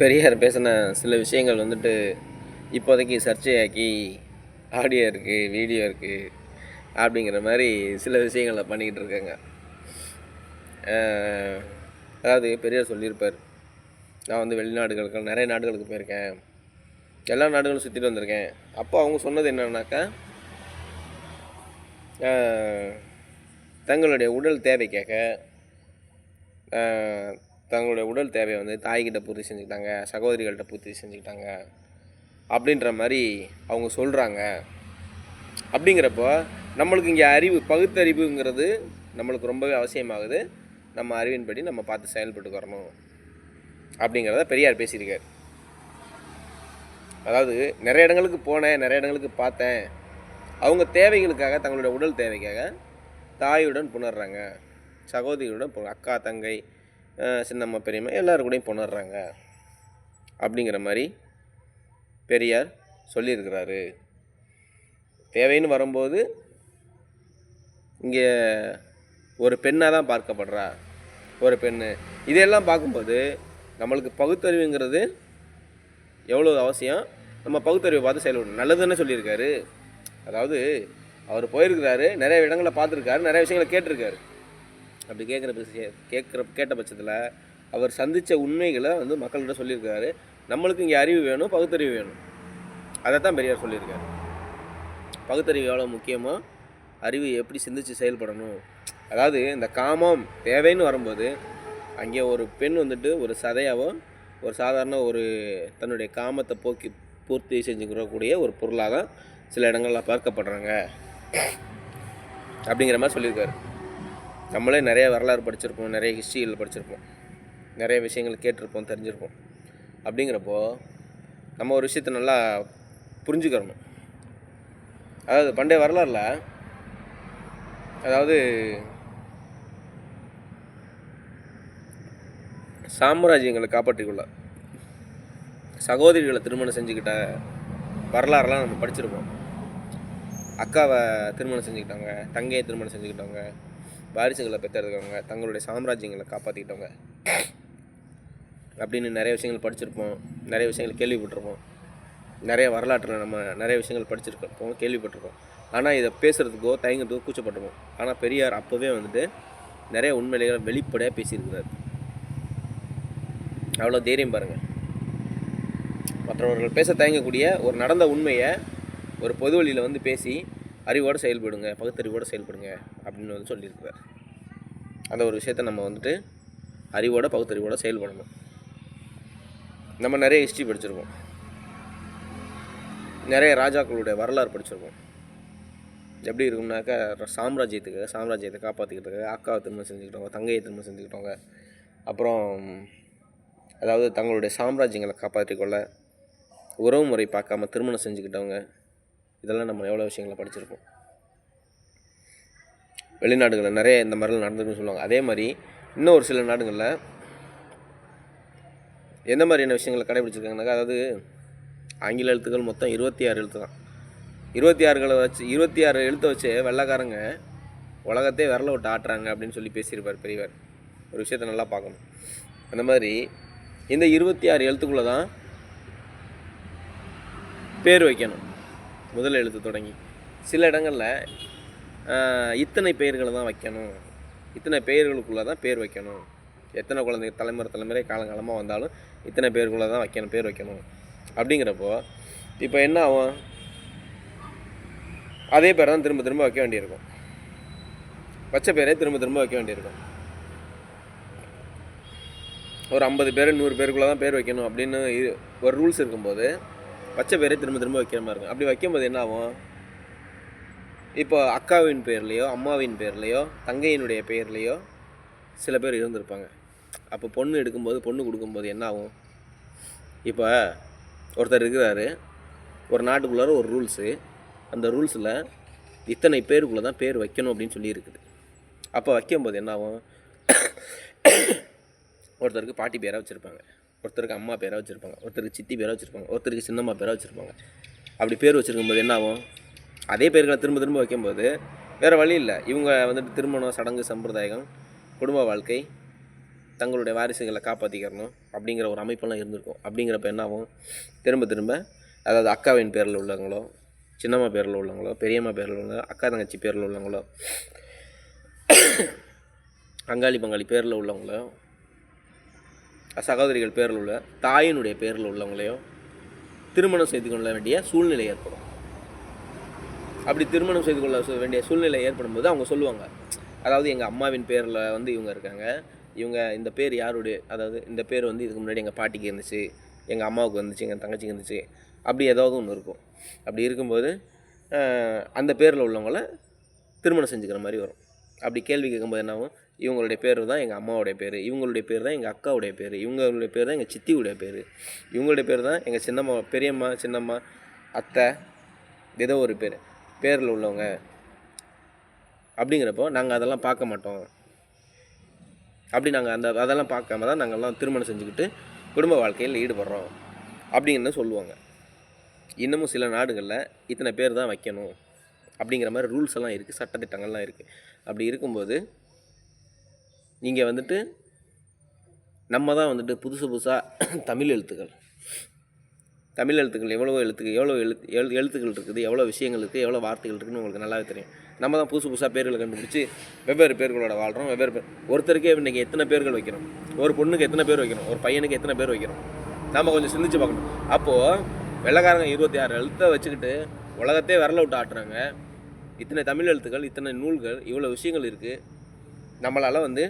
பெரியார் பேசின சில விஷயங்கள் வந்துட்டு இப்போதைக்கு சர்ச்சையாக்கி ஆடியோ இருக்குது வீடியோ இருக்குது அப்படிங்கிற மாதிரி சில விஷயங்களை பண்ணிக்கிட்டு இருக்காங்க. அதாவது பெரியார் சொல்லியிருப்பார் நான் வந்து வெளிநாடுகளுக்கு நிறைய நாடுகளுக்கு போயிருக்கேன். எல்லா நாடுகளும் சுற்றிட்டு வந்திருக்கேன். அப்போ அவங்க சொன்னது என்னன்னாக்கா தங்களுடைய உடல் தேவைக்காக தங்களுடைய உடல் தேவையை வந்து தாய்கிட்ட பூர்த்தி செஞ்சுக்கிட்டாங்க சகோதரிகள்கிட்ட பூர்த்தி செஞ்சுக்கிட்டாங்க அப்படின்ற மாதிரி அவங்க சொல்கிறாங்க அப்படிங்கிறப்போ நம்மளுக்கு இங்கே அறிவு பகுத்தறிவுங்கிறது நம்மளுக்கு ரொம்பவே அவசியமாகுது. நம்ம அறிவின்படி நம்ம பார்த்து செயல்பட்டு வரணும் அப்படிங்கிறத பெரியார் பேசியிருக்கார். அதாவது நிறைய இடங்களுக்கு போனேன் நிறைய இடங்களுக்கு பார்த்தேன். அவங்க தேவைகளுக்காக தங்களுடைய உடல் தேவைக்காக தாயுடன் புணர்றாங்க. சகோதரியுடன் அக்கா தங்கை சின்னம்மா பெரியம்மா எல்லோரும் கூடயும் புணர்றாங்க. அப்படிங்கிற மாதிரி பெரியார் சொல்லியிருக்கிறாரு. தேவைன்னு வரும்போது இங்கே ஒரு பெண்ணாக தான் பார்க்கப்படுறா. ஒரு பெண்ணு. இதையெல்லாம் பார்க்கும்போது நம்மளுக்கு பகுத்தறிவுங்கிறது எவ்வளோ அவசியம்? நம்ம பகுத்தறிவை பார்த்து செயல்படணும். நல்லதுன்னு சொல்லியிருக்காரு. அதாவது அவர் போயிருக்கிறாரு நிறைய இடங்களை பார்த்துருக்காரு நிறைய விஷயங்களை கேட்டிருக்காரு. அப்படி கேட்குற கேட்குற கேட்ட பட்சத்தில் அவர் சந்தித்த உண்மைகளை வந்து மக்கள்கிட்ட சொல்லியிருக்காரு. நம்மளுக்கு இங்கே அறிவு வேணும் பகுத்தறிவு வேணும். அதை தான் பெரியார் சொல்லியிருக்காரு. பகுத்தறிவு எவ்வளோ முக்கியமோ அறிவு எப்படி சிந்தித்து செயல்படணும். அதாவது இந்த காமம் தேவைன்னு வரும்போது அங்கே ஒரு பெண் வந்துட்டு ஒரு சதையாவோ ஒரு சாதாரண ஒரு தன்னுடைய காமத்தை போக்கி பூர்த்தி செஞ்சுக்கிறக்கூடிய ஒரு பொருளாக தான் சில இடங்களில் பார்க்கப்படுறாங்க. அப்படிங்கிற மாதிரி சொல்லியிருக்காரு. நம்மளே நிறைய வரலாறு படிச்சிருப்போம் நிறைய ஹிஸ்ட்ரிகள் படிச்சிருப்போம். நிறைய விஷயங்கள் கேட்டிருப்போம் தெரிஞ்சிருப்போம். அப்படிங்கிறப்போ நம்ம ஒரு விஷயத்தை நல்லா புரிஞ்சுக்கிறணும். அதாவது பண்டைய வரலாறுல அதாவது சாம்ராஜ்யங்களை காப்பாற்றிக்கொள்ள சகோதரிகளை திருமணம் செஞ்சுக்கிட்ட வரலாறுலாம் நம்ம படிச்சிருப்போம். அக்காவை திருமணம் செஞ்சுக்கிட்டாங்க தங்கையை திருமணம் செஞ்சுக்கிட்டாங்க வாரிசுகளை பெற்றெடுக்கவங்க தங்களுடைய சாம்ராஜ்யங்களை காப்பாற்றிக்கிட்டவங்க அப்படின்னு நிறைய விஷயங்கள் படிச்சிருப்போம் நிறைய விஷயங்கள் கேள்விப்பட்டிருப்போம். நிறைய வரலாற்றில் நம்ம நிறைய விஷயங்கள் படிச்சிருக்கப்போம் கேள்விப்பட்டிருக்கோம். ஆனால் இதை பேசுகிறதுக்கோ தயங்குறதுக்கோ கூச்சப்பட்டிருப்போம் ஆனால் பெரியார் அப்போவே வந்துட்டு நிறைய உண்மைகளை வெளிப்படையாக பேசியிருக்கிறார். அவ்வளோ தைரியம் பாருங்கள் மற்றவர்கள் பேச தயங்கக்கூடிய ஒரு நடந்த உண்மையை ஒரு பொது வழியில் வந்து பேசி அறிவோடு செயல்படுங்க பகுத்தறிவோடு செயல்படுங்க அப்படின்னு வந்து சொல்லியிருக்கிறார். அந்த ஒரு விஷயத்த நம்ம வந்துட்டு அறிவோட பகுத்தறிவோட செயல்படணும். நம்ம நிறைய ஹிஸ்ட்ரி படிச்சிருக்கோம் நிறைய ராஜாக்களுடைய வரலாறு படிச்சிருக்கோம் எப்படி இருக்கும்னாக்கா சாம்ராஜ்யத்துக்கு சாம்ராஜ்யத்தை காப்பாற்றிக்கிறதுக்காக அக்காவை திரும்ப செஞ்சுக்கிட்டவங்க தங்கையை திரும்ப செஞ்சுக்கிட்டவங்க அப்புறம் அதாவது தங்களுடைய சாம்ராஜ்யங்களை காப்பாற்றிக்கொள்ள உறவு முறை பார்க்காம திருமணம் செஞ்சுக்கிட்டவங்க இதெல்லாம் நம்ம எவ்வளோ விஷயங்களை படிச்சிருப்போம். வெளிநாடுகளில் நிறைய இந்த மாதிரிலாம் நடந்துருக்குன்னு சொல்லுவாங்க. அதே மாதிரி இன்னும் ஒரு சில நாடுகளில் எந்த மாதிரியான விஷயங்களை கடைபிடிச்சிருக்காங்கனாக்கா அதாவது ஆங்கில எழுத்துக்கள் மொத்தம் இருபத்தி ஆறு எழுத்து தான். இருபத்தி ஆறுகளை வச்சு இருபத்தி ஆறு எழுத்தை வச்சு வெள்ளைக்காரங்க உலகத்தையே விரல விட்டு ஆட்டுறாங்க அப்படின்னு சொல்லி பேசியிருப்பார் பெரியவர். ஒரு விஷயத்தை நல்லா பார்க்கணும். அந்த மாதிரி இந்த இருபத்தி ஆறு எழுத்துக்குள்ளே தான் பேர் வைக்கணும். முதல் எழுத்து தொடங்கி. சில இடங்களில் இத்தனை பெயர்களை தான் வைக்கணும். இத்தனை பெயர்களுக்குள்ளே தான் பேர் வைக்கணும். எத்தனை குழந்தை தலைமுறை தலைமுறை காலங்காலமாக வந்தாலும் இத்தனை பேருக்குள்ளே தான் வைக்கணும் பேர் வைக்கணும். அப்படிங்கிறப்போ இப்போ என்ன ஆகும்? அதே பேர் தான் திரும்ப திரும்ப வைக்க வேண்டியிருக்கும். வச்ச பேரே திரும்ப திரும்ப வைக்க வேண்டியிருக்கும். ஒரு ஐம்பது பேர் நூறு பேருக்குள்ளே தான் பேர் வைக்கணும் அப்படின்னு ஒரு ரூல்ஸ் இருக்கும்போது வச்ச பேரே திரும்ப திரும்ப வைக்கிற மாதிரி இருக்கும். அப்படி வைக்கும்போது என்ன ஆகும்? இப்போ அக்காவின் பேர்லேயோ அம்மாவின் பேர்லேயோ தங்கையினுடைய பேர்லேயோ சில பேர் இருந்திருப்பாங்க. அப்போ பொண்ணு எடுக்கும்போது பொண்ணு கொடுக்கும்போது என்ன ஆகும்? இப்போ ஒருத்தர் இருக்கிறாரு. ஒரு நாட்டுக்குள்ளார ஒரு ரூல்ஸு. அந்த ரூல்ஸில் இத்தனை பேருக்குள்ளே தான் பேர் வைக்கணும் அப்படின்னு சொல்லி இருக்குது. அப்போ வைக்கும்போது என்ன ஆகும்? ஒருத்தருக்கு பாட்டி பேராக வச்சுருப்பாங்க. ஒருத்தருக்கு அம்மா பேராக வச்சுருப்பாங்க ஒருத்தருக்கு சித்தி பேராக வச்சுருப்பாங்க ஒருத்தருக்கு சின்னம்மா பேராக வச்சுருப்பாங்க. அப்படி பேர் வச்சுருக்கும்போது என்ன ஆகும்? அதே பேர்களை திரும்ப திரும்ப வைக்கும்போது வேறு வழி இல்லை. இவங்க வந்துட்டு திருமணம் சடங்கு சம்பிரதாயம் குடும்ப வாழ்க்கை தங்களுடைய வாரிசுகளை காப்பாற்றிக்கிறணும் அப்படிங்கிற ஒரு அமைப்பெல்லாம் இருந்திருக்கும். அப்படிங்கிறப்ப என்னாகும் திரும்ப திரும்ப அதாவது அக்காவின் பேரில் உள்ளவங்களோ சின்னம்மா பேரில் உள்ளவங்களோ பெரியம்மா பேரில் உள்ளவங்களோ அக்கா தங்கச்சி பேரில் உள்ளவங்களோ அங்காளி பங்காளி பேரில் உள்ளவங்களோ சகோதரிகள் பேரில் உள்ள தாயினுடைய பேரில் உள்ளவங்களையோ திருமணம் செய்து கொள்ள வேண்டிய சூழ்நிலை ஏற்படும். அப்படி திருமணம் செய்து கொள்ள வேண்டிய சூழ்நிலை ஏற்படும் போது அவங்க சொல்லுவாங்க அதாவது எங்கள் அம்மாவின் பேரில் வந்து இவங்க இருக்காங்க இவங்க இந்த பேர் யாருடைய அதாவது இந்த பேர் வந்து இதுக்கு முன்னாடி எங்கள் பாட்டிக்கு இருந்துச்சு எங்கள் அம்மாவுக்கு வந்துச்சு எங்கள் தங்கச்சிக்கு இருந்துச்சு அப்படி ஏதாவது ஒன்று இருக்கும். அப்படி இருக்கும்போது அந்த பேரில் உள்ளவங்கள திருமணம் செஞ்சுக்கிற மாதிரி வரும். அப்படி கேள்வி கேட்கும்போது என்னாகும் இவங்களுடைய பேர் தான் எங்கள் அம்மாவுடைய பேர் இவங்களுடைய பேர் தான் எங்கள் அக்காவுடைய பேர் இவங்களுடைய பேர் தான் எங்கள் சித்தியுடைய பேர் இவங்களுடைய பேர் தான் எங்கள் சின்னம்மா பெரியம்மா சின்னம்மா அத்தை ஏதோ ஒரு பேர் பேரில் உள்ளவங்க. அப்படிங்கிறப்போ நாங்கள் அதெல்லாம் பார்க்க மாட்டோம். அப்படி நாங்கள் அந்த அதெல்லாம் பார்க்காம தான் நாங்கள்லாம் திருமணம் செஞ்சுக்கிட்டு குடும்ப வாழ்க்கையில் ஈடுபடுறோம் அப்படிங்கிறத சொல்லுவாங்க. இன்னமும் சில நாடுகளில் இத்தனை பேர் தான் வைக்கணும் அப்படிங்கிற மாதிரி ரூல்ஸ் எல்லாம் இருக்குது சட்டத்திட்டங்கள்லாம் இருக்குது அப்படி இருக்கும்போது நீங்கள் வந்துட்டு நம்ம தான் வந்துட்டு புதுசு புதுசாக தமிழ் எழுத்துக்கள். தமிழ் எழுத்துக்கள் எவ்வளோ எழுத்துக்கள் எவ்வளோ எழுத்து எழு எழுத்துக்கள் இருக்குது எவ்வளோ விஷயங்கள் இருக்குது எவ்வளோ வார்த்தைகள் இருக்குதுன்னு உங்களுக்கு நல்லாவே தெரியும். நம்ம தான் புதுசு புதுசாக பேர்களை கண்டுபிடிச்சி வெவ்வேறு பேர்களோட வாழ்கிறோம் வெவ்வேறு பேர் ஒருத்தருக்கே இன்றைக்கி எத்தனை பேர்கள் வைக்கிறோம்? ஒரு பொண்ணுக்கு எத்தனை பேர் வைக்கிறோம்? ஒரு பையனுக்கு எத்தனை பேர் வைக்கிறோம்? நாம் கொஞ்சம் சிந்திச்சு பார்க்கணும். அப்போது வெள்ளைக்காரங்க இருபத்தி ஆறு எழுத்தை வச்சுக்கிட்டு உலகத்தே விரல விட்டு ஆட்டுறாங்க. இத்தனை தமிழ் எழுத்துக்கள் இத்தனை நூல்கள் இவ்வளோ விஷயங்கள் இருக்குது நம்மளால் வந்து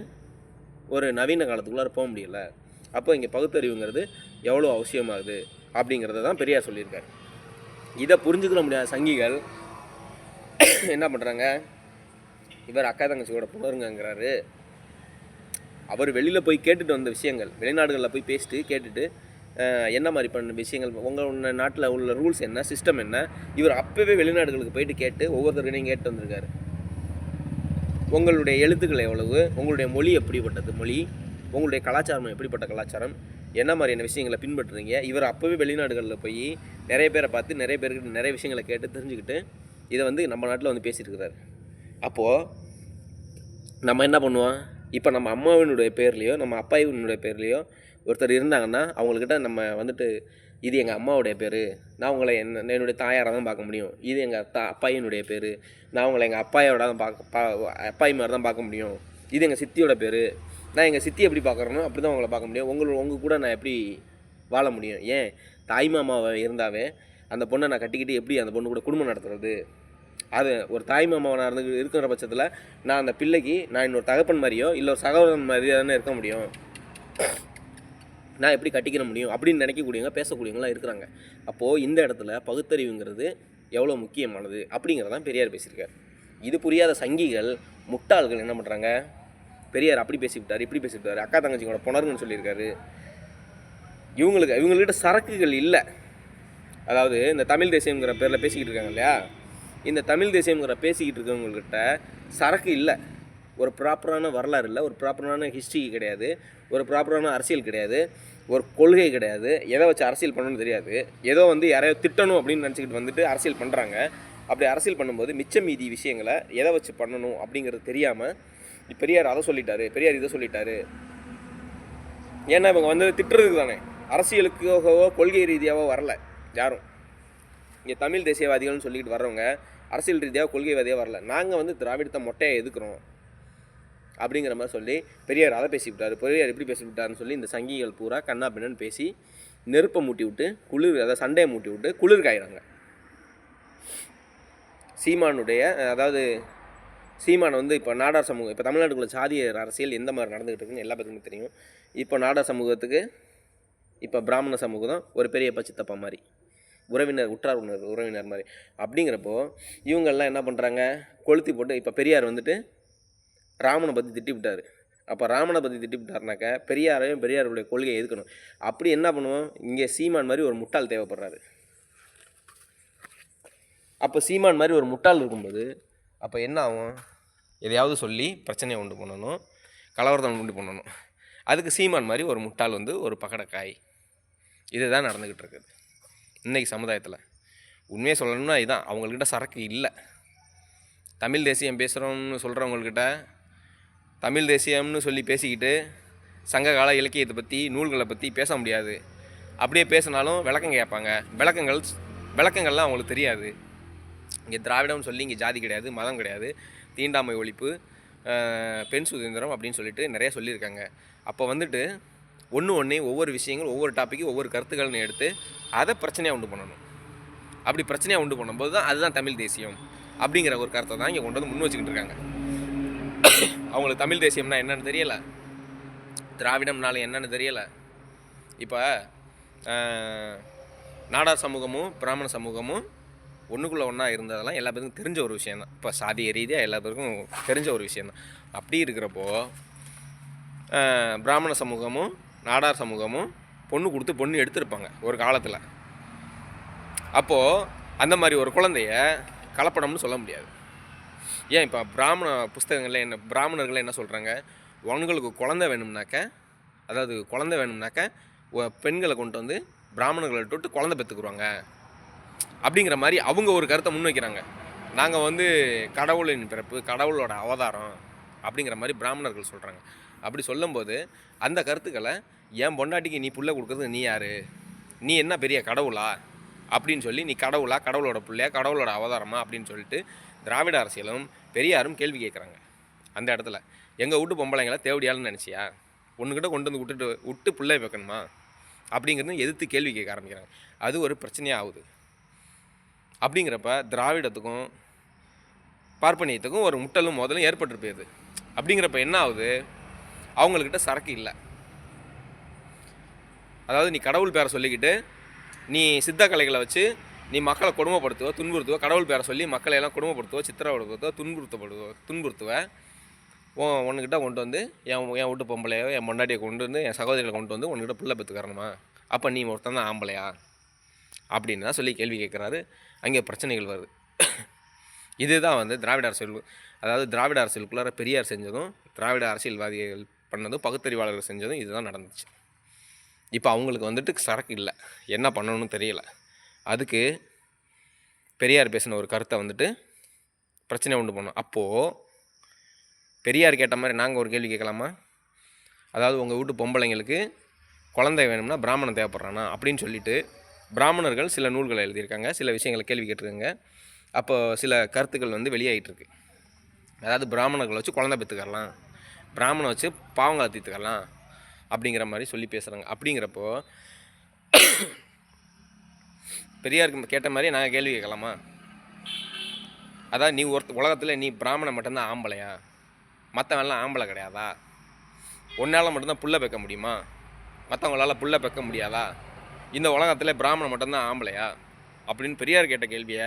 ஒரு நவீன காலத்துக்குள்ளார போக முடியல. அப்போ இங்கே பகுத்தறிவுங்கிறது எவ்வளோ அவசியமாகுது அப்படிங்கிறத தான் பெரியார் சொல்லியிருக்காரு. இதை புரிஞ்சுக்கிற முடியாத சங்கிகள் என்ன பண்ணுறாங்க இவர் அக்கா தங்கச்சியோட புணருங்கிறாரு அவர் வெளியில் போய் கேட்டுட்டு வந்த விஷயங்கள் வெளிநாடுகளில் போய் பேசிட்டு கேட்டுட்டு என்ன மாதிரி பண்ண விஷயங்கள் உங்கள் நாட்டில் உள்ள ரூல்ஸ் என்ன சிஸ்டம் என்ன? இவர் அப்போவே வெளிநாடுகளுக்கு போயிட்டு கேட்டு ஒவ்வொருத்தருக்கையும் கேட்டு வந்திருக்காரு. உங்களுடைய எழுத்துக்கள் எவ்வளவு? உங்களுடைய மொழி எப்படிப்பட்டது? மொழி உங்களுடைய கலாச்சாரம் எப்படிப்பட்ட கலாச்சாரம்? என்ன மாதிரியான விஷயங்களை பின்பற்றுறீங்க? இவர் அப்போவே வெளிநாடுகளில் போய் நிறைய பேரை பார்த்து நிறைய பேருக்கு நிறைய விஷயங்களை கேட்டு தெரிஞ்சுக்கிட்டு இதை வந்து நம்ம நாட்டில் வந்து பேசிட்டு அப்போது நம்ம என்ன பண்ணுவோம்? இப்போ நம்ம அம்மாவினுடைய பேர்லேயோ நம்ம அப்பாவினுடைய பேர்லேயோ ஒருத்தர் இருந்தாங்கன்னா அவங்கக்கிட்ட நம்ம வந்துட்டு இது எங்கள் அம்மாவுடைய பேர். நான் உங்களை என்ன என்னுடைய தாயாராக தான் பார்க்க முடியும். இது எங்கள் தா அப்பாயினுடைய பேர். நான் உங்களை எங்கள் அப்பாயோட தான் பார்க்க பா அப்பாயி மாதிரி தான் பார்க்க முடியும். இது எங்கள் சித்தியோட பேர். நான் எங்கள் சித்தி எப்படி பார்க்குறேனோ அப்படி தான் உங்களை பார்க்க முடியும். உங்கள் உங்கள் கூட நான் எப்படி வாழ முடியும்? ஏன்? தாய் மாமாவை இருந்தாவே அந்த பொண்ணை நான் கட்டிக்கிட்டு எப்படி அந்த பொண்ணு கூட குடும்பம் நடத்துறது? அது ஒரு தாய் மாமாவை நான் இருந்து இருக்கிற பட்சத்தில் நான் அந்த பிள்ளைக்கு நான் இன்னொரு தகப்பன் மாதிரியோ இல்லை ஒரு சகோதரன் மாதிரியோ தானே இருக்க முடியும். நான் எப்படி கட்டிக்கிற முடியும் அப்படின்னு நினைக்கக்கூடியவங்க பேசக்கூடியவங்களாம் இருக்கிறாங்க. அப்போது இந்த இடத்துல பகுத்தறிவுங்கிறது எவ்வளோ முக்கியமானது அப்படிங்கிறதான் பெரியார் பேசியிருக்கார். இது புரியாத சங்கிகள் முட்டாள்கள் என்ன பண்ணுறாங்க பெரியார் அப்படி பேசிவிட்டார் இப்படி பேசிவிட்டார் அக்கா தங்கச்சிங்களோட புணருங்கன்னு சொல்லியிருக்காரு. இவங்களுக்கு இவங்கள்கிட்ட சரக்குகள் இல்லை. அதாவது இந்த தமிழ் தேசியங்கிற பேரில் பேசிக்கிட்டு இருக்காங்க இல்லையா? இந்த தமிழ் தேசியங்கிற பேசிக்கிட்டு இருக்கவங்கக்கிட்ட சரக்கு இல்லை. ஒரு ப்ராப்பரான வரலாறு இல்லை ஒரு ப்ராப்பரான ஹிஸ்ட்ரி கிடையாது ஒரு ப்ராப்பரான அரசியல் கிடையாது ஒரு கொள்கை கிடையாது எதை வச்சு அரசியல் பண்ணணும்னு தெரியாது ஏதோ வந்து யாரையோ திட்டணும் அப்படின்னு நினச்சிக்கிட்டு வந்துட்டு அரசியல் பண்ணுறாங்க அப்படி அரசியல் பண்ணும்போது மிச்ச மீதி விஷயங்களை எதை வச்சு பண்ணணும் அப்படிங்கிறது தெரியாமல் பெரியார் அதை சொல்லிட்டாரு பெரியார் இதை சொல்லிட்டாரு. ஏன்னா இவங்க வந்து திட்டுறதுக்கு தானே அரசியலுக்காகவோ கொள்கை ரீதியாகவோ வரல யாரும். இங்கே தமிழ் தேசியவாதிகள்னு சொல்லிக்கிட்டு வர்றவங்க அரசியல் ரீதியாக கொள்கைவாதியாக வரல. நாங்கள் வந்து திராவிடத்தை மொட்டையை எதுக்குறோம்? அப்படிங்கிற மாதிரி சொல்லி பெரியார் அதை பேசிவிட்டார். பெரியார் எப்படி பேசிவிட்டாருன்னு சொல்லி இந்த சங்கிகள் பூரா கண்ணா பின்னன்னு பேசி நெருப்பை மூட்டி விட்டு குளிர் அதாவது சண்டையை மூட்டி விட்டு குளிர் காயிறாங்க. சீமானுடைய அதாவது சீமான் வந்து இப்போ நாடார் சமூகம் இப்போ தமிழ்நாட்டுக்குள்ள சாதிய அரசியல் எந்த மாதிரி நடந்துகிட்டு இருக்குன்னு எல்லா பேருக்குமே தெரியும். இப்போ நாடார் சமூகத்துக்கு இப்போ பிராமண சமூகம் தான் ஒரு பெரிய பச்சித்தப்பா மாதிரி உறவினர் உற்றார் உணர் உறவினர் மாதிரி. அப்படிங்கிறப்போ இவங்கெல்லாம் என்ன பண்ணுறாங்க கொளுத்தி போட்டு இப்போ பெரியார் வந்துட்டு ராமனை பற்றி திட்டி விட்டார் அப்போ ராமனை பற்றி திட்டி விட்டாருனாக்கா பெரியாரையும் பெரியாருடைய கொள்கையை எதுக்கணும் அப்படி என்ன பண்ணுவோம்? இங்கே சீமான் மாதிரி ஒரு முட்டாள் தேவைப்படுறாரு. அப்போ சீமான் மாதிரி ஒரு முட்டாள் இருக்கும்போது அப்போ என்ன ஆகும்? எதையாவது சொல்லி பிரச்சனையை உண்டு பண்ணணும் கலவரத்தை உண்டு பண்ணணும் அதுக்கு சீமான் மாதிரி ஒரு முட்டாள் வந்து ஒரு பக்கடக்காய் இதுதான் நடந்துக்கிட்டு இருக்குது. இன்றைக்கி சமுதாயத்தில். உண்மையை சொல்லணும்னா இதுதான் அவங்கக்கிட்ட சரக்கு இல்லை. தமிழ் தேசியம் பேசுகிறோம்னு சொல்கிறவங்கக்கிட்ட தமிழ் தேசியம்னு சொல்லி பேசிக்கிட்டு சங்ககால இலக்கியத்தை பற்றி நூல்களை பற்றி பேச முடியாது. அப்படியே பேசினாலும் விளக்கம் கேட்பாங்க. விளக்கங்கள் விளக்கங்கள்லாம் அவங்களுக்கு தெரியாது. இங்கே திராவிடம்னு சொல்லி இங்கே ஜாதி கிடையாது மதம் கிடையாது தீண்டாமை ஒழிப்பு பெண் சுதந்திரம் அப்படின்னு சொல்லிட்டு நிறைய சொல்லியிருக்காங்க. அப்போ வந்துட்டு ஒன்று ஒன்றே ஒவ்வொரு விஷயங்கள் ஒவ்வொரு டாப்பிக்கு ஒவ்வொரு கருத்துக்கள்னு எடுத்து அதை பிரச்சனையாக உண்டு பண்ணணும். அப்படி பிரச்சனையாக உண்டு பண்ணும்போது தான் அதுதான் தமிழ் தேசியம் அப்படிங்கிற ஒரு கருத்தை தான் இங்கே கொண்டு வந்து முன் வச்சுக்கிட்டு இருக்காங்க. அவங்களுக்கு தமிழ் தேசியம்னா என்னன்னு தெரியலை. திராவிடம்னால என்னன்னு தெரியலை. இப்போ நாடார் சமூகமும் பிராமண சமூகமும் ஒன்றுக்குள்ளே ஒன்றா இருந்ததெல்லாம் எல்லா பேருக்கும் தெரிஞ்ச ஒரு விஷயந்தான் இப்போ சாதிய ரீதியாக எல்லா பேருக்கும் தெரிஞ்ச ஒரு விஷயம் தான். அப்படி இருக்கிறப்போ பிராமண சமூகமும் நாடார் சமூகமும் பொண்ணு கொடுத்து பொண்ணு எடுத்திருப்பாங்க ஒரு காலத்தில். அப்போது அந்த மாதிரி ஒரு குழந்தைய கலப்படம்னு சொல்ல முடியாது. ஏன் இப்போ பிராமண புஸ்தகங்களில் என்ன பிராமணர்கள் என்ன சொல்கிறாங்க உங்களுக்கு குழந்தை வேணும்னாக்க அதாவது குழந்தை வேணும்னாக்க பெண்களை கொண்டு வந்து பிராமணர்களை விட்டு குழந்தை பெற்றுக்குருவாங்க. அப்படிங்கிற மாதிரி அவங்க ஒரு கருத்தை முன்வைக்கிறாங்க. நாங்கள் வந்து கடவுளின் பிறப்பு கடவுளோட அவதாரம் அப்படிங்கிற மாதிரி பிராமணர்கள் சொல்கிறாங்க அப்படி சொல்லும்போது அந்த கருத்துக்களை என் பொண்டாட்டிக்கு நீ புள்ள கொடுக்குறது நீ யார்? நீ என்ன பெரிய கடவுளா? அப்படின்னு சொல்லி நீ கடவுளா? கடவுளோட பிள்ளையா? கடவுளோட அவதாரமா? அப்படின்னு சொல்லிட்டு திராவிட அரசியலும் பெரியாரும் கேள்வி கேட்குறாங்க அந்த இடத்துல. எங்கள் வீட்டு பொம்பளைங்களை தேவடியாளுன்னு நினச்சியா? ஒன்றுக்கிட்ட கொண்டு வந்து விட்டுட்டு விட்டு பிள்ளை வைக்கணுமா? அப்படிங்கிறது எதிர்த்து கேள்வி கேட்க ஆரம்பிக்கிறாங்க. அது ஒரு பிரச்சனையாக ஆகுது அப்படிங்கிறப்ப திராவிடத்துக்கும் பார்ப்பனியத்துக்கும் ஒரு முட்டலும் முதலும் ஏற்பட்டு போயிடுது அப்படிங்கிறப்ப என்ன ஆகுது? அவங்கக்கிட்ட சரக்கு இல்லை. அதாவது நீ கடவுள் பேரை சொல்லிக்கிட்டு நீ சித்த கலைகளை வச்சு நீ மக்களை கொடுமைப்படுத்துவ துன்புறுத்துவ கடவுள் பேரை சொல்லி மக்களை எல்லாம் கொடுமைப்படுத்துவ சித்திரப்படுத்துவ துன்புறுத்தப்படுவ துன்புறுத்துவ உன்கிட்ட கொண்டு வந்து என் என் வீட்டு பொம்பளையோ என் முன்னாடியை கொண்டு வந்து என் சகோதரிகளை கொண்டு வந்து உன்கிட்ட பிள்ளை பெற்றுக்கறணுமா? அப்போ நீ ஒருத்தன் தான் ஆம்பளையா? அப்படின்னு தான் சொல்லி கேள்வி கேட்குறாரு. அங்கே பிரச்சனைகள் வருது. இதுதான் வந்து திராவிட அரசியல் அதாவது திராவிட அரசியலுக்குள்ளார பெரியார் செஞ்சதும் திராவிட அரசியல்வாதிகள் பண்ணதும் பகுத்தறிவாளர்கள் செஞ்சதும் இதுதான் நடந்துச்சு. இப்போ அவங்களுக்கு வந்துட்டு சரக்கு இல்லை. என்ன பண்ணணும்னு தெரியல. அதுக்கு பெரியார் பேசின ஒரு கருத்தை வந்துட்டு பிரச்சனை உண்டு பண்ணோம். அப்போது பெரியார் கேட்ட மாதிரி நாங்கள் ஒரு கேள்வி கேட்கலாமா? அதாவது உங்கள் வீட்டு பொம்பளைங்களுக்கு குழந்தை வேணும்னா பிராமணன் தேவைப்படுறானா? அப்படின்னு சொல்லிட்டு பிராமணர்கள் சில நூல்களை எழுதியிருக்காங்க. சில விஷயங்களை கேள்வி கேட்டிருக்காங்க. அப்போ சில கருத்துக்கள் வந்து வெளியாகிட்டு இருக்கு அதாவது பிராமணர்களை வச்சு குழந்தை பெற்றுக்கரலாம் பிராமணனை வச்சு பாவங்களை தீர்த்துக்கலாம் அப்படிங்கிற மாதிரி சொல்லி பேசுகிறாங்க அப்படிங்கிறப்போ பெரியாருக்கு கேட்ட மாதிரி நாங்கள் கேள்வி கேட்கலாமா? அதான் நீ ஒருத்த உலகத்தில் நீ பிராமணன் மட்டும்தான் ஆம்பளையா? மற்றவெல்லாம் ஆம்பளை கிடையாதா? உன்னால் மட்டும்தான் புள்ள பெக்க முடியுமா? மற்றவங்களால் புள்ள பெக்க முடியாதா? இந்த உலகத்தில் பிராமணன் மட்டும்தான் ஆம்பளையா? அப்படின்னு பெரியார் கேட்ட கேள்வியை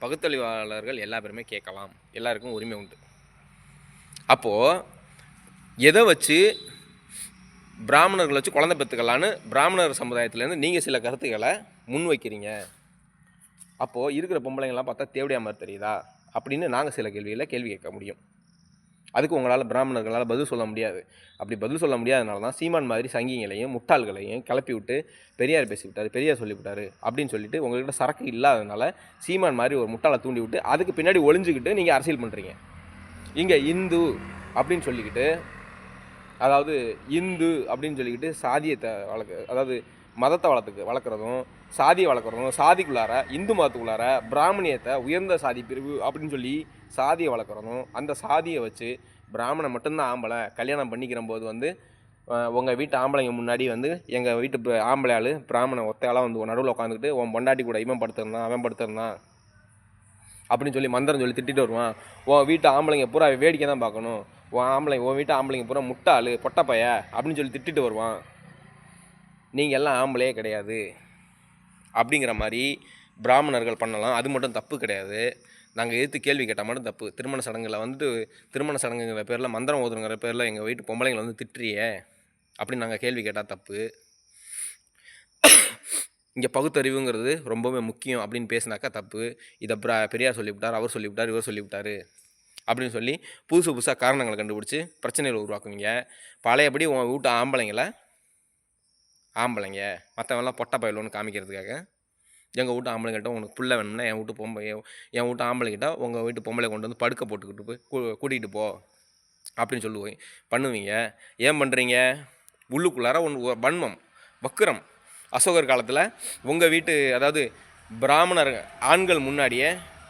பகுத்தறிவாளர்கள் எல்லா பேருமே கேட்கலாம். எல்லாருக்கும் உரிமை உண்டு. அப்போது எதை வச்சு பிராமணர்களை வச்சு குழந்தை பெற்றுக்கலான்னு பிராமணர் சமுதாயத்துலேருந்து நீங்கள் சில கருத்துக்களை முன் வைக்கிறீங்க. அப்போது இருக்கிற பொம்பளைங்கள்லாம் பார்த்தா தேவடியா மாதிரி தெரியுதா? அப்படின்னு நாங்கள் சில கேள்விகளை கேள்வி கேட்க முடியும். அதுக்கு உங்களால் பிராமணர்களால் பதில் சொல்ல முடியாது. அப்படி பதில் சொல்ல முடியாதனால தான் சீமான் மாதிரி சங்கிங்களையும் முட்டாள்களையும் கிளப்பி விட்டு பெரியார் பேசிவிட்டார் பெரியார் சொல்லிவிட்டார் அப்படின்னு சொல்லிட்டு உங்கள்கிட்ட சரக்கு இல்லாதனால சீமான் மாதிரி ஒரு முட்டாளை தூண்டி விட்டு அதுக்கு பின்னாடி ஒளிஞ்சுக்கிட்டு நீங்கள் அரசியல் பண்ணுறீங்க இங்கே இந்து அப்படின்னு சொல்லிக்கிட்டு அதாவது இந்து அப்படின்னு சொல்லிக்கிட்டு சாதியத்தை வளர்க்க அதாவது மதத்தை வளர்த்துக்கு வளர்க்குறதும் சாதியை வளர்க்குறதும் சாதிக்குள்ளார இந்து மதத்துக்குள்ளார பிராமணியத்தை உயர்ந்த சாதி பிரிவு அப்படின்னு சொல்லி சாதியை வளர்க்குறதும் அந்த சாதியை வச்சு பிராமணன் மட்டும்தான் ஆம்பளை. கல்யாணம் பண்ணிக்கிற போது வந்து உங்கள் வீட்டு ஆம்பளைங்க முன்னாடி வந்து எங்கள் வீட்டு ப- ஆம்பளை ஆள் பிராமணன் ஒத்தையாலாம் வந்து நடுவில் உட்காந்துக்கிட்டு உன் பொண்டாட்டி கூட இவன் படுத்திருந்தான் அவன் படுத்திருந்தான் அப்படின்னு சொல்லி மந்திரம் சொல்லி திட்டிட்டு வருவான். உன் வீட்டு ஆம்பளைங்க பூரா வேடிக்கை தான் பார்க்கணும். உன் ஆம்பளைங்க உன் வீட்டு ஆம்பளைங்க பூரா முட்டாள் பொட்டப்பைய அப்படின்னு சொல்லி திட்டிட்டு வருவான். நீங்கள் எல்லாம் ஆம்பளையே கிடையாது. அப்படிங்கிற மாதிரி பிராமணர்கள் பண்ணலாம். அது மட்டும் தப்பு கிடையாது. நாங்கள் எதிர்த்து கேள்வி கேட்டால் மட்டும் தப்பு. திருமண சடங்கில் வந்துட்டு திருமண சடங்குங்கிற பேரில் மந்திரம் ஓதுங்கிற பேரில் எங்கள் வீட்டு பொம்பளைங்களை வந்து திட்டுறியே அப்படின்னு நாங்கள் கேள்வி கேட்டால் தப்பு. இங்கே பகுத்தறிவுங்கிறது ரொம்பவே முக்கியம் அப்படின்னு பேசினாக்கா தப்பு. இதை பிரா பெரியார் சொல்லிவிட்டார் அவர் சொல்லிவிட்டார் இவர் சொல்லிவிட்டார் அப்படின்னு சொல்லி புதுசு புதுசாக காரணங்களை கண்டுபிடிச்சி பிரச்சனைகளை உருவாக்குவீங்க. பழையபடி உன் வீட்டு ஆம்பளைங்களை ஆம்பளைங்க. மற்றவங்களாம் பொட்டை பயலோன்னு காமிக்கிறதுக்காக எங்கள் வீட்டு ஆம்பளைங்கிட்ட உனக்கு பிள்ளை வேணும்னா என் வீட்டு பொம்பளை என் வீட்டு ஆம்பளைங்கிட்ட உங்கள் வீட்டு பொம்பளை கொண்டு வந்து படுக்க போட்டுக்கிட்டு போய் கூட்டிகிட்டு போ அப்படின்னு சொல்லுவோம் பண்ணுவீங்க. ஏன் பண்ணுறீங்க உள்ளுக்குள்ளார ஒன்று வன்மம் வக்கிரம். அசோகர் காலத்தில் உங்கள் வீட்டு அதாவது பிராமணர் ஆண்கள் முன்னாடியே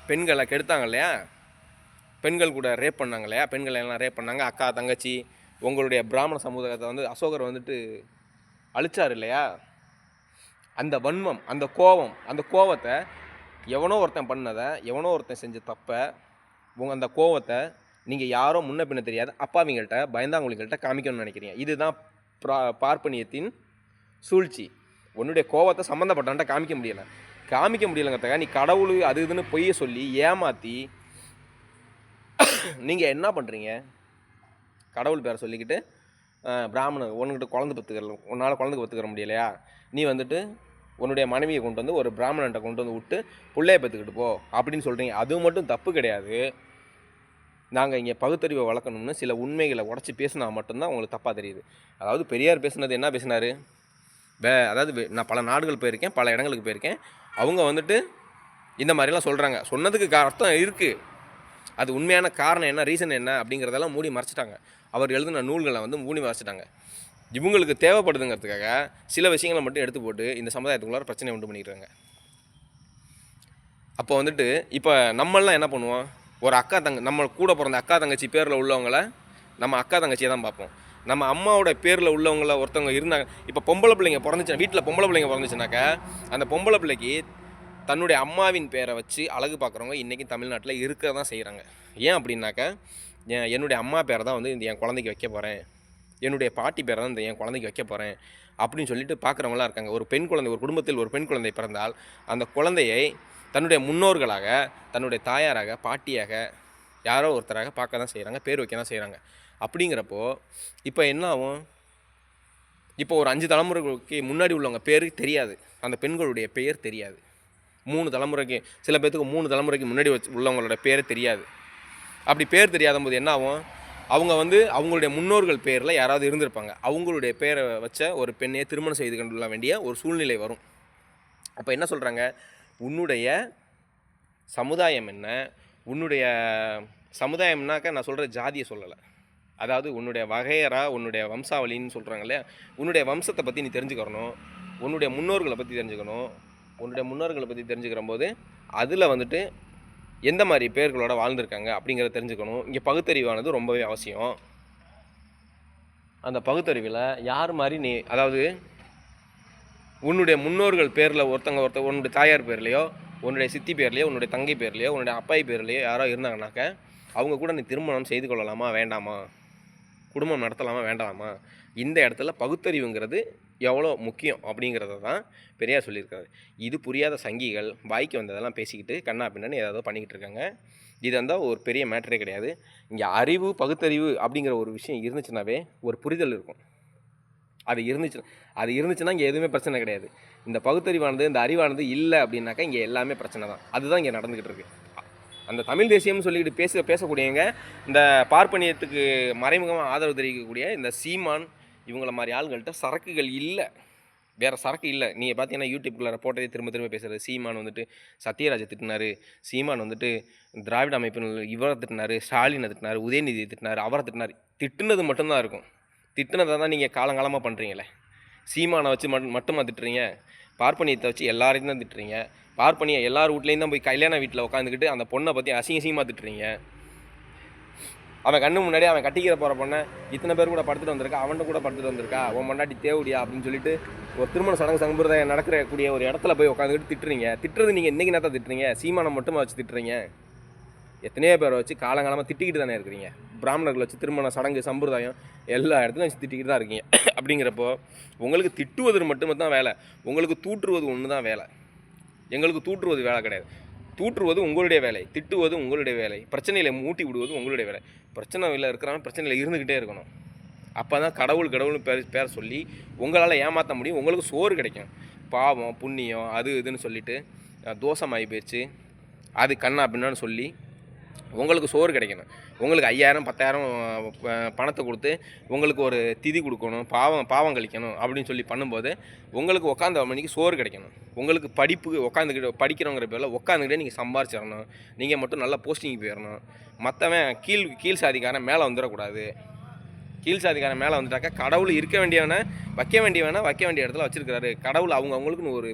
பெண்களை கெடுத்தாங்க இல்லையா? பெண்கள் கூட ரேப் பண்ணாங்க இல்லையா? பெண்களை எல்லாம் ரேப் பண்ணாங்க. அக்கா தங்கச்சி உங்களுடைய பிராமண சமுதாயத்தை வந்து அசோகர் வந்துட்டு அழிச்சார் இல்லையா அந்த வன்மம் அந்த கோபம் அந்த கோவத்தை எவனோ ஒருத்தன் பண்ணதை எவனோ ஒருத்தன் செஞ்ச தப்பை உங்கள் அந்த கோவத்தை நீங்கள் யாரோ முன்ன பின்ன தெரியாது அப்பாவிங்கள்ட்ட பயந்தாங்குழிகள்கிட்ட காமிக்கணும்னு நினைக்கிறீங்க. இதுதான் பிரா பார்ப்பனியத்தின் சூழ்ச்சி. உன்னுடைய கோவத்தை சம்மந்தப்பட்டவன்ட்ட காமிக்க முடியலை. காமிக்க முடியலங்கிறதுக்காக நீ கடவுள் அது இதுன்னு பொய்ய சொல்லி ஏமாற்றி நீங்கள் என்ன பண்ணுறீங்க கடவுள் பேரை சொல்லிக்கிட்டு பிராமணன் உன்கிட்ட குழந்தை பத்துக்கிற உன்னால் குழந்தை பத்துக்கிற முடியலையா? நீ வந்துட்டு உன்னுடைய மனைவியை கொண்டு வந்து ஒரு பிராமணன்ட்ட கொண்டு வந்து விட்டு பிள்ளைய பத்துக்கிட்டு போ அப்படின்னு சொல்கிறீங்க அது மட்டும் தப்பு கிடையாது. நாங்கள் இங்கே பகுத்தறிவை வளர்க்கணும்னு சில உண்மைகளை உடச்சி பேசினா மட்டும்தான் உங்களுக்கு தப்பாக தெரியுது. அதாவது பெரியார் பேசுனது என்ன பேசினார்? வே அதாவது நான் பல நாடுகள் போயிருக்கேன் பல இடங்களுக்கு போயிருக்கேன். அவங்க வந்துட்டு இந்த மாதிரிலாம் சொல்கிறாங்க சொன்னதுக்கு அர்த்தம் இருக்குது அது உண்மையான காரணம் என்ன ரீசன் என்ன அப்படிங்கிறதெல்லாம் மூடி மறைச்சிட்டாங்க. அவர் எழுதின நூல்களை வந்து ஊனி வாசிட்டாங்க இவங்களுக்கு தேவைப்படுதுங்கிறதுக்காக சில விஷயங்களை மட்டும் எடுத்து போட்டு இந்த சமுதாயத்துக்குள்ளார பிரச்சனை உண்டு பண்ணிக்கிறாங்க. அப்போ வந்துட்டு இப்போ நம்மளாம் என்ன பண்ணுவோம்? ஒரு அக்கா தங்க நம்ம கூட பிறந்த அக்கா தங்கச்சி பேரில் உள்ளவங்கள நம்ம அக்கா தங்கச்சியை தான் பார்ப்போம். நம்ம அம்மாவோட பேரில் உள்ளவங்கள ஒருத்தவங்க இருந்தாங்க இப்போ பொம்பளை பிள்ளைங்க பிறந்துச்சுன்னா வீட்டில் பொம்பளை பிள்ளைங்க பிறந்துச்சுனாக்கா அந்த பொம்பளை பிள்ளைக்கு தன்னுடைய அம்மாவின் பேரை வச்சு அழகு பார்க்குறவங்க இன்றைக்கும் தமிழ்நாட்டில் இருக்க தான் செய்கிறாங்க ஏன் அப்படின்னாக்கா என்னுடைய அம்மா பேரை தான் வந்து இந்த என் குழந்தைக்கு வைக்க போகிறேன் என்னுடைய பாட்டி பேரை தான் இந்த என் குழந்தைக்கு வைக்க போகிறேன் அப்படின்னு சொல்லிட்டு பார்க்குறவங்களாம் இருக்காங்க. ஒரு பெண் குழந்தை ஒரு குடும்பத்தில் ஒரு பெண் குழந்தை பிறந்தால் அந்த குழந்தையை தன்னுடைய முன்னோர்களாக தன்னுடைய தாயாராக பாட்டியாக யாரோ ஒருத்தராக பார்க்க தான் செய்கிறாங்க பேர் வைக்க தான் செய்கிறாங்க அப்படிங்கிறப்போ இப்போ என்ன ஆகும்? இப்போ ஒரு அஞ்சு தலைமுறைக்கு முன்னாடி உள்ளவங்க பேர் தெரியாது. அந்த பெண்களுடைய பெயர் தெரியாது. மூணு தலைமுறைக்கு சில பேர்த்துக்கு மூணு தலைமுறைக்கு முன்னாடி வச்சு உள்ளவங்களோட பேர் தெரியாது. அப்படி பேர் தெரியாத போது என்ன ஆகும் அவங்க வந்து அவங்களுடைய முன்னோர்கள் பேரில் யாராவது இருந்திருப்பாங்க. அவங்களுடைய பேரை வச்ச ஒரு பெண்ணையை திருமணம் செய்து கொள்ள வேண்டிய ஒரு சூழ்நிலை வரும். அப்போ என்ன சொல்கிறாங்க உன்னுடைய சமுதாயம் என்ன? உன்னுடைய சமுதாயம்னாக்க நான் சொல்கிற ஜாதியை சொல்லலை. அதாவது உன்னுடைய வகையரா உன்னுடைய வம்சாவளின்னு சொல்கிறாங்க இல்லையா? உன்னுடைய வம்சத்தை பற்றி நீ தெரிஞ்சுக்கிறணும் உன்னுடைய முன்னோர்களை பற்றி தெரிஞ்சுக்கணும். உன்னுடைய முன்னோர்களை பற்றி தெரிஞ்சுக்கிற போது அதில் வந்துட்டு எந்த மாதிரி பேர்களோட வாழ்ந்திருக்காங்க அப்படிங்கிறத தெரிஞ்சுக்கணும். இங்கே பகுத்தறிவானது ரொம்பவே அவசியம். அந்த பகுத்தறிவில் யார் மாதிரி நீ அதாவது உன்னுடைய முன்னோர்கள் பேரில் ஒருத்தங்க ஒருத்தர் உன்னுடைய தாயார் பேர்லையோ உன்னுடைய சித்தி பேர்லையோ உன்னுடைய தங்கை பேர்லையோ உன்னுடைய அப்பாய் பேர்லையோ யாரோ இருந்தாங்கனாக்க அவங்க கூட நீ திருமணம் செய்து கொள்ளலாமா வேண்டாமா? குடும்பம் நடத்தலாமா வேண்டாமா? இந்த இடத்துல பகுத்தறிவுங்கிறது எவ்வளோ முக்கியம் அப்படிங்கிறத தான் பெரியார் சொல்லியிருக்காரு. இது புரியாத சங்கிகள் வாய்க்கு வந்ததெல்லாம் பேசிக்கிட்டு கண்ணா பின்னன்னு ஏதாவது பண்ணிக்கிட்டு இருக்காங்க. இது இருந்தால் ஒரு பெரிய மேட்டரே கிடையாது. இங்கே அறிவு பகுத்தறிவு அப்படிங்கிற ஒரு விஷயம் இருந்துச்சுனாவே ஒரு புரிதல் இருக்கும். அது இருந்துச்சு அது இருந்துச்சுன்னா இங்கே எதுவுமே பிரச்சனை கிடையாது. இந்த பகுத்தறிவானது இந்த அறிவானது இல்லை அப்படின்னாக்கா இங்கே எல்லாமே பிரச்சனை தான். அதுதான் இங்கே நடந்துக்கிட்டு இருக்கு. அந்த தமிழ் தேசியம்னு சொல்லிக்கிட்டு பேச பேசக்கூடியவங்க இந்த பார்ப்பனியத்துக்கு மறைமுகமாக ஆதரவு தெரிவிக்கக்கூடிய இந்த சீமான் இவங்கள மாதிரி ஆளுங்கள்ட்ட சரக்குகள் இல்லை. வேறு சரக்கு இல்லை. நீங்கள் பார்த்தீங்கன்னா யூடியூப்குள்ளே போட்டதே திரும்ப திரும்ப பேசுகிறது சீமான் வந்துட்டு சத்யராஜை திட்டினார். சீமான் வந்துட்டு திராவிட அமைப்பினர் இவரை திட்டினார். ஸ்டாலினை திட்டினார். உதயநிதியை திட்டினார். அவரை திட்டினார். திட்டுனது மட்டும்தான் இருக்கும். திட்டுனதை தான் நீங்கள் காலங்காலமாக பண்ணுறீங்களே சீமானை வச்சு மட் மட்டுமா திட்டுறீங்க? பார்ப்பனியத்தை வச்சு எல்லாரையும் தான் திட்டுறீங்க. பார்ப்பனியை எல்லார் வீட்லேயும் தான் போய் கல்யாண வீட்டில் உட்காந்துக்கிட்டு அந்த பொண்ணை பற்றி அசிங்க அசிங்கமாக திட்டுறீங்க. அவன் கண்ணு முன்னாடி அவன் கட்டிக்கிற போகிற பொண்ணை இத்தனை பேர் கூட படுத்துட்டு வந்திருக்கா? அவன்கிட்ட கூட படுத்துட்டு வந்திருக்கா? உன் மண்டாட்டி தேவடியா? அப்படின்னு சொல்லிட்டு ஒரு திருமண சடங்கு சம்பிரதாயம் நடக்கிற கூடிய ஒரு இடத்துல போய் உட்காந்துக்கிட்டு திட்டுறீங்க. திட்டுறது நீங்கள் இன்றைக்கி நேரத்தை திட்டுறீங்க? சீமானம் மட்டுமா வச்சு திட்டுறீங்க? எத்தனையோ பேரை வச்சு காலங்காலமாக திட்டிக்கிட்டு தானே இருக்கிறீங்க. பிராமணர்கள் வச்சு திருமண சடங்கு சம்பிரதாயம் எல்லா இடத்துலையும் வச்சு திட்டிக்கிட்டு தான் இருக்கீங்க. அப்படிங்கிறப்போ உங்களுக்கு திட்டுவது மட்டும் தான் வேலை. உங்களுக்கு தூற்றுவது ஒன்று தான் வேலை. எங்களுக்கு தூற்றுவது வேலை கிடையாது. தூற்றுவது உங்களுடைய வேலை. திட்டுவது உங்களுடைய வேலை. பிரச்சனையில் மூட்டி விடுவது உங்களுடைய வேலை. பிரச்சனையில் இருக்கிறவன் பிரச்சனையில் இருந்துக்கிட்டே இருக்கணும். அப்போ தான் கடவுள் கடவுள்னு பேர் பேரை சொல்லி உங்களால் ஏமாற்ற முடியும். உங்களுக்கு சோறு கிடைக்கும். பாவம் புண்ணியம் அது இதுன்னு சொல்லிட்டு தோஷமாகி போயிடுச்சு அது கண்ணா பின்னான்னு சொல்லி உங்களுக்கு சோறு கிடைக்கணும். உங்களுக்கு ஐயாயிரம் பத்தாயிரம் பணத்தை கொடுத்து உங்களுக்கு ஒரு திதி கொடுக்கணும் பாவம் பாவம் கழிக்கணும் அப்படின்னு சொல்லி பண்ணும்போது உங்களுக்கு உட்காந்த மணிக்கு சோறு கிடைக்கணும். உங்களுக்கு படிப்பு உட்காந்துக்கிட்டு படிக்கிறவங்கிற பேரில் உட்காந்துக்கிட்டே நீங்கள் சம்பாரிச்சிடணும். நீங்கள் மட்டும் நல்லா போஸ்டிங்க்கு போயிடணும். மற்றவன் கீழ் கீழ் சாதிக்காரன் மேலே வந்துடக்கூடாது. கீழ் சாதிக்காரன் மேலே வந்துட்டாக்கா கடவுள் இருக்க வேண்டியவனை வைக்க வேண்டியவனை வைக்க வேண்டிய இடத்துல வச்சுருக்கிறாரு. கடவுள் அவங்க அவங்களுக்குன்னு ஒரு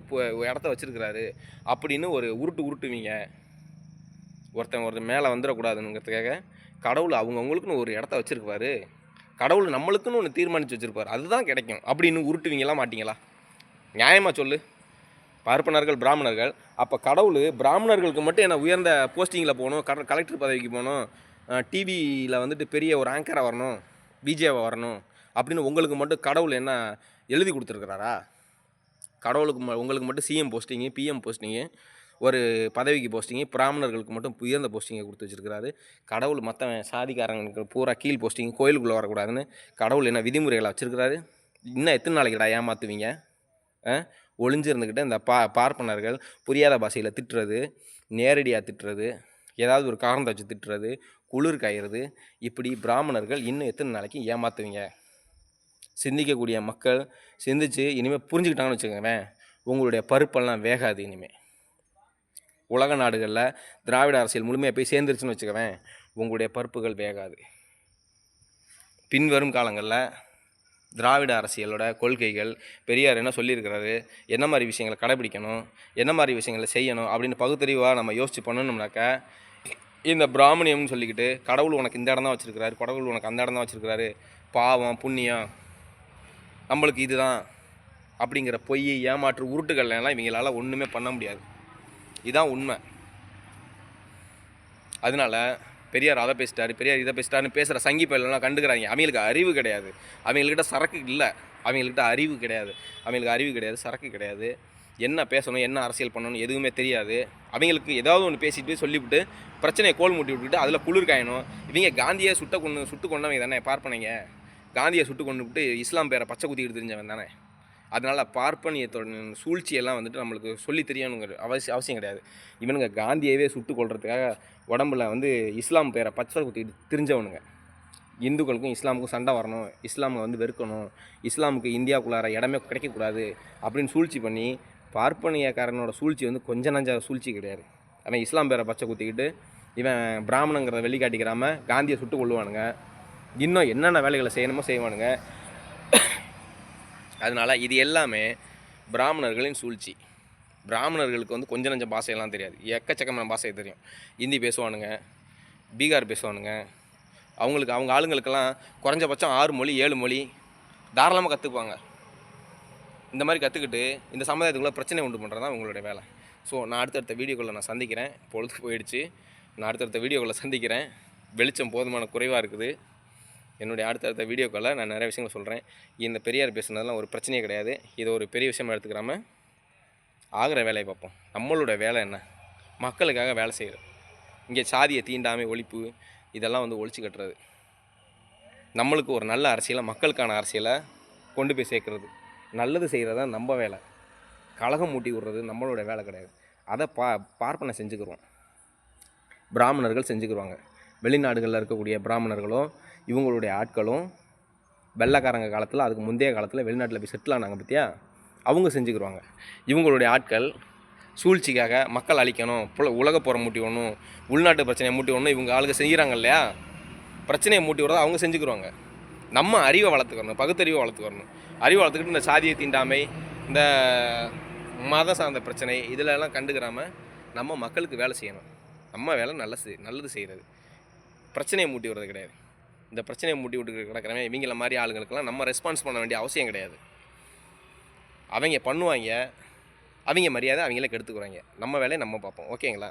இடத்த வச்சுருக்கிறாரு. அப்படின்னு ஒரு உருட்டு உருட்டுவீங்க. ஒருத்தன் ஒருத்தன் மேலே வந்துடக்கூடாதுங்கிறதுக்காக கடவுள் அவங்கவுங்களுக்குன்னு ஒரு இடத்த வச்சுருப்பாரு. கடவுள் நம்மளுக்குன்னு ஒன்று தீர்மானித்து வச்சுருப்பார். அதுதான் கிடைக்கும். அப்படின்னு உருட்டுவீங்களா மாட்டீங்களா? நியாயமாக சொல்லு. பார்ப்பனர்கள் பிராமணர்கள். அப்போ கடவுள் பிராமணர்களுக்கு மட்டும் என்ன உயர்ந்த போஸ்டிங்கில் போகணும் கட கலெக்டர் பதவிக்கு போகணும் டிவியில் வந்துட்டு பெரிய ஒரு ஆங்கராக வரணும் பிஜேவை வரணும் அப்படின்னு உங்களுக்கு மட்டும் கடவுள் என்ன எழுதி கொடுத்துருக்குறாரா? கடவுளுக்கு ம- உங்களுக்கு மட்டும் சிஎம் போஸ்டிங்கு பிஎம் போஸ்டிங்கு ஒரு பதவிக்கு போஸ்டிங்கு பிராமணர்களுக்கு மட்டும் உயர்ந்த போஸ்டிங்கை கொடுத்து வச்சிருக்கிறாரு. கடவுள் மற்ற சாதிக்காரங்களுக்கு பூரா கீழ் போஸ்டிங் கோயிலுக்குள்ளே வரக்கூடாதுன்னு கடவுள் என்ன விதிமுறைகளை வச்சுருக்கிறாரு. இன்னும் எத்தனை நாளைக்குடா ஏமாற்றுவீங்க ஒளிஞ்சிருந்துக்கிட்டு இந்த பா பார்ப்பனர்கள் புரியாத பாஷையில் திட்டுறது நேரடியாக திட்டுறது ஏதாவது ஒரு காரணத்தை வச்சு திட்டுறது குளிர் காயிறது இப்படி பிராமணர்கள் இன்னும் எத்தனை நாளைக்கு ஏமாற்றுவீங்க சிந்திக்கக்கூடிய மக்கள் சிந்திச்சு இனிமேல் புரிஞ்சுக்கிட்டாங்கன்னு வச்சுக்கோங்களேன் உங்களுடைய பருப்பெல்லாம் வேகாது இனிமேல் உலக நாடுகளில் திராவிட அரசியல் முழுமையாக போய் சேர்ந்துருச்சுன்னு வச்சுக்கவேன். உங்களுடைய பருப்புகள் வேகாது. பின்வரும் காலங்களில் திராவிட அரசியலோட கொள்கைகள் பெரியார் என்ன சொல்லியிருக்கிறாரு? என்ன மாதிரி விஷயங்களை கடைபிடிக்கணும்? என்ன மாதிரி விஷயங்களை செய்யணும்? அப்படின்னு பகுத்தறிவாக நம்ம யோசிச்சு பண்ணணும்னாக்கா இந்த பிராமணியம்னு சொல்லிக்கிட்டு கடவுள் உனக்கு இந்த இடம் தான் வச்சுருக்கிறாரு கடவுள் உனக்கு அந்த இடம் தான் வச்சுருக்கிறாரு பாவம் புண்ணியம் நம்மளுக்கு இதுதான் அப்படிங்கிற பொய் ஏமாற்று உருட்டுகள்லாம் இவங்களால் ஒன்றுமே பண்ண முடியாது. இதான் உண்மை. அதனால பெரியார் அதை பேசிட்டாரு பெரியார் இதை பேசிட்டாருன்னு பேசுகிற சங்கி பயிலெல்லாம் கண்டுக்கிறாங்க அவங்களுக்கு அறிவு கிடையாது. அவங்கக்கிட்ட சரக்கு இல்லை. அவங்கக்கிட்ட அறிவு கிடையாது. அவங்களுக்கு அறிவு கிடையாது சரக்கு கிடையாது. என்ன பேசணும் என்ன அரசியல் பண்ணணும் எதுவுமே தெரியாது. அவங்களுக்கு ஏதாவது ஒன்று பேசிட்டு போய் சொல்லிவிட்டு பிரச்சனையை கோல் மூட்டி விட்டுட்டு அதில் குளிர் காயணும். இவங்க காந்தியை சுட்ட கொண்டு சுட்டு கொண்டவங்க தானே பார்ப்பனைங்க. காந்தியை சுட்டு கொண்டு விட்டு இஸ்லாம் பேரை பச்சை குத்திக்கிட்டு தெரிஞ்சவன் தானே. அதனால் பார்ப்பனியத்தோட சூழ்ச்சியெல்லாம் வந்துட்டு நம்மளுக்கு சொல்லி தெரியணுங்கிற அவசியம் அவசியம் கிடையாது. இவனுங்க காந்தியவே சுட்டு கொள்றதுக்காக உடம்புல வந்து இஸ்லாம் பேரை பச்சை குத்திட்டு தெரிஞ்சவனுங்க. இந்துக்களுக்கும் இஸ்லாமுக்கும் சண்டை வரணும் இஸ்லாமை வந்து வெறுக்கணும் இஸ்லாமுக்கு இந்தியாவுக்குள்ளார இடமே கிடைக்கக்கூடாது அப்படின்னு சூழ்ச்சி பண்ணி பார்ப்பனியக்காரனோட சூழ்ச்சி வந்து கொஞ்ச நஞ்ச சூழ்ச்சி கிடையாது. அவன் இஸ்லாம் பேரை பச்சை குத்திக்கிட்டு இவன் பிராமணங்கிறத வெளிக்காட்டிக்கிறாமல் காந்தியை சுட்டு கொள்ளுவானுங்க இன்னும் என்னென்ன வேலைகளை செய்யணுமோ செய்வானுங்க. அதனால் இது எல்லாமே பிராமணர்களின் சூழ்ச்சி. பிராமணர்களுக்கு வந்து கொஞ்சம் நஞ்சம் பாஷையெல்லாம் தெரியாது. எக்கச்சக்கமான பாஷை தெரியும். ஹிந்தி பேசுவானுங்க பீகார் பேசுவானுங்க. அவங்களுக்கு அவங்க ஆளுங்களுக்கெல்லாம் குறைஞ்சபட்சம் ஆறு மொழி ஏழு மொழி தாராளமாக கற்றுக்குவாங்க இந்த மாதிரி கற்றுக்கிட்டு இந்த சமுதாயத்துக்குள்ளே பிரச்சனை உண்டு பண்ணுறது தான் உங்களுடைய வேலை. ஸோ நான் அடுத்தடுத்த வீடியோக்குள்ளே நான் சந்திக்கிறேன். பொழுது போயிடுச்சு. நான் அடுத்தடுத்த வீடியோக்குள்ளே சந்திக்கிறேன். வெளிச்சம் போதுமான குறைவாக இருக்குது. என்னுடைய அடுத்தடுத்த வீடியோக்களில் நான் நிறைய விஷயங்கள் சொல்கிறேன். இந்த பெரியார் பேசுனதெல்லாம் ஒரு பிரச்சனையே கிடையாது. இது ஒரு பெரிய விஷயமா எடுத்துக்கிறாம ஆகிற வேலையை பார்ப்போம். நம்மளோட வேலை என்ன? மக்களுக்காக வேலை செய்கிறது இங்கே சாதியை தீண்டாமை ஒழிப்பு இதெல்லாம் வந்து ஒழிச்சு கட்டுறது. நம்மளுக்கு ஒரு நல்ல அரசியலை மக்களுக்கான அரசியலை கொண்டு போய் சேர்க்குறது. நல்லது செய்கிறது தான் நம்ம வேலை. கலகம் மூட்டி விடுறது நம்மளோட வேலை கிடையாது. அதை பா பார்ப்பனை செஞ்சுக்கிறோம் பிராமணர்கள் செஞ்சுக்கிருவாங்க. வெளிநாடுகளில் இருக்கக்கூடிய பிராமணர்களும் இவங்களுடைய ஆட்களும் வெள்ளக்காரங்க காலத்தில் அதுக்கு முந்தைய காலத்தில் வெளிநாட்டில் போய் செட்டில் ஆனாங்க பற்றியா அவங்க செஞ்சுக்கிருவாங்க. இவங்களுடைய ஆட்கள் சூழ்ச்சிக்காக மக்கள் அழிக்கணும் புல உலக போகிற மூட்டி ஒன்றும் உள்நாட்டு பிரச்சனையை மூட்டி ஒன்றும் இவங்க ஆளுங்க செய்கிறாங்க இல்லையா? பிரச்சனையை மூட்டி விடுறத அவங்க செஞ்சுக்கிடுவாங்க நம்ம அறிவை வளர்த்துக்கணும் பகுத்தறிவை வளர்த்துக்கணும். அறிவை வளர்த்துக்கிட்டு இந்த சாதியை தீண்டாமை இந்த மதம் சார்ந்த பிரச்சனை இதில் எல்லாம் நம்ம மக்களுக்கு வேலை செய்யணும். நம்ம வேலை நல்ல நல்லது செய்கிறது பிரச்சனையை மூட்டி விடுறது கிடையாது. இந்த பிரச்சனையை மூட்டி விட்டு கிடக்கிறவங்க இவங்கள மாதிரி ஆளுங்களுக்கெல்லாம் நம்ம ரெஸ்பான்ஸ் பண்ண வேண்டிய அவசியம் கிடையாது. அவங்க பண்ணுவாங்க அவங்க மரியாதை அவங்களே கெடுத்துக்கிறாங்க நம்ம வேலையை நம்ம பார்ப்போம். ஓகேங்களா?